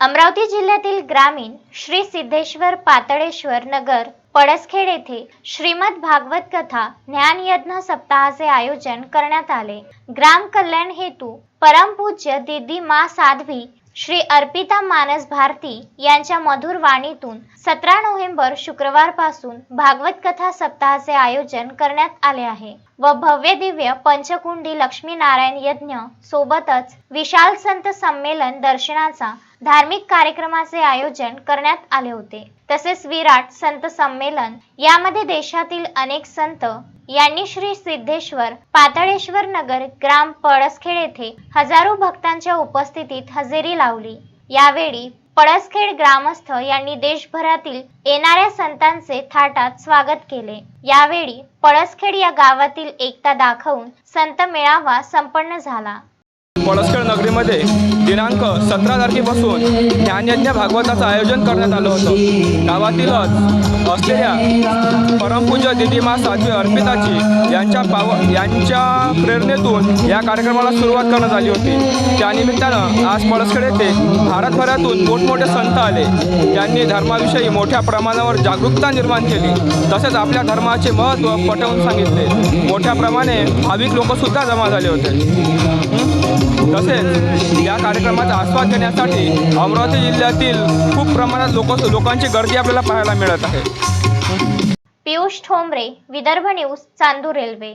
अमरावती जिल्ह्यातील ग्रामीण श्री सिद्धेश्वर पातळेश्वर नगर पडसखेड येथे श्रीमद भागवत कथा ज्ञानयज्ञ सप्ताहाचे आयोजन करण्यात आले. ग्राम कल्याण हेतू परमपूज्य दिदी मा साध्वी श्री अर्पिता मानस भारती यांच्या मधुर वाणीतून सतरा नोव्हेंबर शुक्रवारपासून भागवत कथा सप्ताहाचे आयोजन करण्यात आले आहे व भव्य दिव्य पंचकुंडी लक्ष्मीनारायण यज्ञ सोबतच विशाल संत संमेलन दर्शनाचा धार्मिक कार्यक्रमाचे आयोजन करण्यात आले होते. तसेच विराट संत संमेलन यामध्ये देशातील अनेक संत यांनी श्री सिद्धेश्वर पाताळेश्वर नगर ग्राम पळसखेड येथे हजारो भक्तांच्या उपस्थितीत हजेरी लावली. यावेळी पळसखेड ग्रामस्थ यांनी देशभरातील येणाऱ्या संतांचे थाटात स्वागत केले. यावेळी पळसखेड या गावातील एकता दाखवून संत मेळावा संपन्न झाला. पळसखेड नगरीमध्ये दिनांक सतरा तारखेपासून ज्ञानयज्ञ भागवताचं आयोजन करण्यात आलं होतं. गावातीलच असलेल्या परमपूज्य दिदीमा साध्वी अर्पिताची यांच्या पाव यांच्या प्रेरणेतून या कार्यक्रमाला सुरुवात करण्यात आली होती. त्यानिमित्तानं आज पळसखेड येथे भारतभरातून मोठमोठे संत आले. त्यांनी धर्माविषयी मोठ्या प्रमाणावर जागरूकता निर्माण केली. तसेच आपल्या धर्माचे महत्त्व पटवून सांगितले. मोठ्या प्रमाणे भाविक लोकसुद्धा जमा झाले होते. तसेच या कार्यक्रमाचा आस्वाद घेण्यासाठी अमरावती जिल्ह्यातील खूप प्रमाणात लोक लोकांची गर्दी आपल्याला पाहायला मिळत आहे. Piyush Thombare Vidarbha news Chandur railway.